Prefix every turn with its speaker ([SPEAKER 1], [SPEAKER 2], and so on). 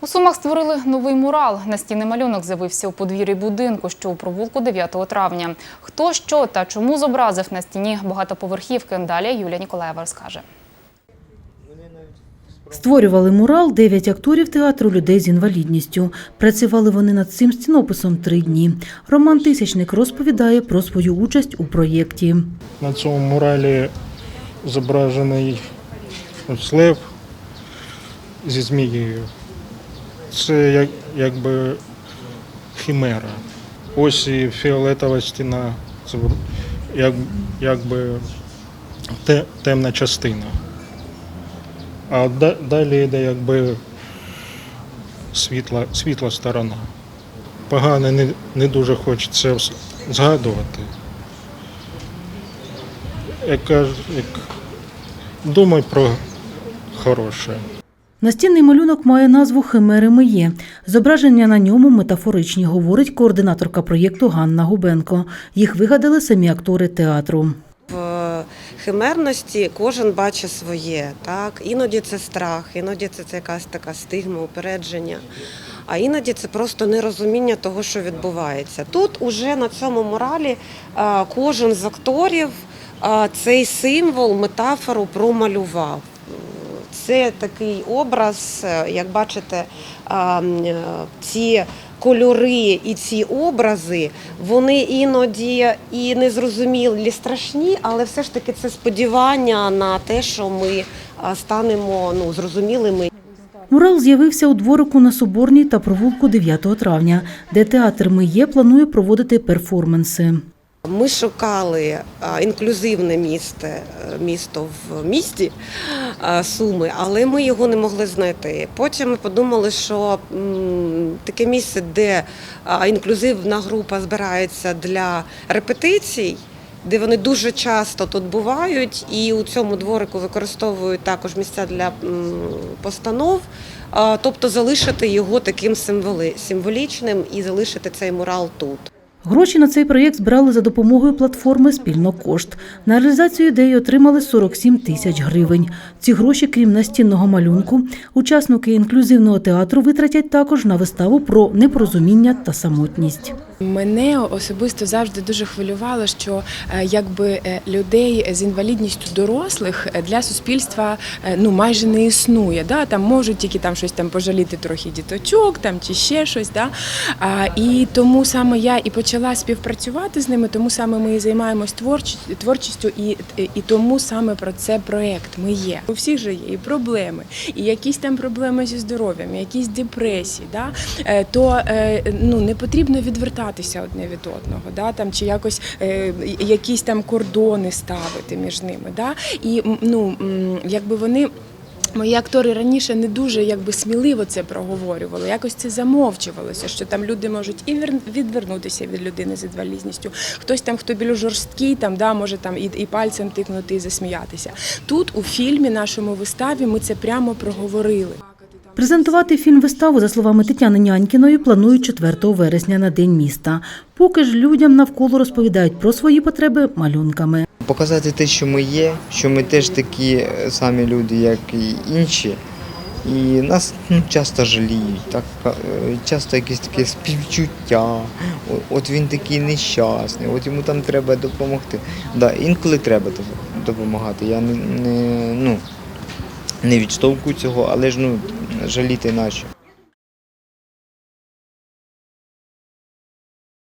[SPEAKER 1] У Сумах створили новий мурал. Настінний малюнок з'явився у подвір'ї будинку, що у провулку 9 травня. Хто, що та чому зобразив на стіні багатоповерхівки, далі Юлія Ніколаєва розкаже.
[SPEAKER 2] Створювали мурал дев'ять акторів театру людей з інвалідністю. Працювали вони над цим стінописом три дні. Роман Тисячник розповідає про свою участь у проєкті.
[SPEAKER 3] На цьому муралі зображений ось зі змією. Це як, якби хімера. Ось і фіолетова стіна, це як, якби те, темна частина. А да- далі йде якби світла, світла сторона. Погано не, не дуже хочеться згадувати. Як як думай про хороше.
[SPEAKER 2] Настінний малюнок має назву Химери ми є. Зображення на ньому метафоричні, говорить координаторка проєкту Ганна Губенко. Їх вигадали самі актори театру.
[SPEAKER 4] В химерності кожен бачить своє. Так? Іноді це страх, іноді це, це якась така стигма, упередження. А іноді це просто нерозуміння того, що відбувається. Тут уже на цьому моралі кожен з акторів цей символ, метафору промалював. Це такий образ, е, як бачите, е, ці кольори і ці образи, вони іноді і незрозумілі, страшні, але все ж таки це сподівання на те, що ми станемо ну, зрозумілими.
[SPEAKER 2] Мурал з'явився у дворику на Соборній та провулку 9 травня, де театр ми є планує проводити перформанси.
[SPEAKER 4] Ми шукали інклюзивне місто, е, місто в місті Суми, але ми його не могли знайти. Потім ми подумали, що таке місце, де інклюзивна група збирається для репетицій. Де вони дуже часто тут бувають, і у цьому дворику використовують також місця для постанов, тобто залишити його таким символічним і залишити цей мурал тут.
[SPEAKER 2] Гроші на цей проєкт збирали за допомогою платформи Спільно кошт. На реалізацію ідеї отримали 47 тисяч гривень. Ці гроші, крім настінного малюнку, учасники інклюзивного театру витратять також на виставу про непорозуміння та самотність.
[SPEAKER 5] Мене особисто завжди дуже хвилювало, що е, якби е, людей з інвалідністю дорослих е, для суспільства ну майже не існує. Да? Там можуть тільки там щось там пожаліти трохи діточок, там чи ще щось. Да? А, і тому саме я і почала співпрацювати з ними, тому саме ми і займаємось творч, творчістю, і, і тому саме про це проект ми є. У всіх же є і проблеми, і якісь там проблеми зі здоров'ям, якісь депресії. Да? То ну не потрібно відвертатися одне від одного, да там чи якось е, якісь там кордони ставити між ними. Да? І ну якби вони. Мої актори раніше не дуже якби сміливо це проговорювали, якось це замовчувалося, що там люди можуть і відвернутися від людини з інвалідністю. Хтось там, хто більш жорсткий, там да може там і, і пальцем тикнути і засміятися. Тут у фільмі, нашому виставі, ми це прямо проговорили.
[SPEAKER 2] Презентувати фільм-виставу, за словами Тетяни Нянькіної, планують 4 вересня на День міста. Поки ж людям навколо розповідають про свої потреби малюнками.
[SPEAKER 6] Показати те, що ми є, що ми теж такі е, самі люди, як і інші. І нас ну, часто жаліють, так, е, часто якесь таке співчуття. От він такий нещасний, от йому там треба допомогти. Да, інколи треба допомагати. Я не, не, ну, не відштовхую цього, але ж ну, жаліти наші.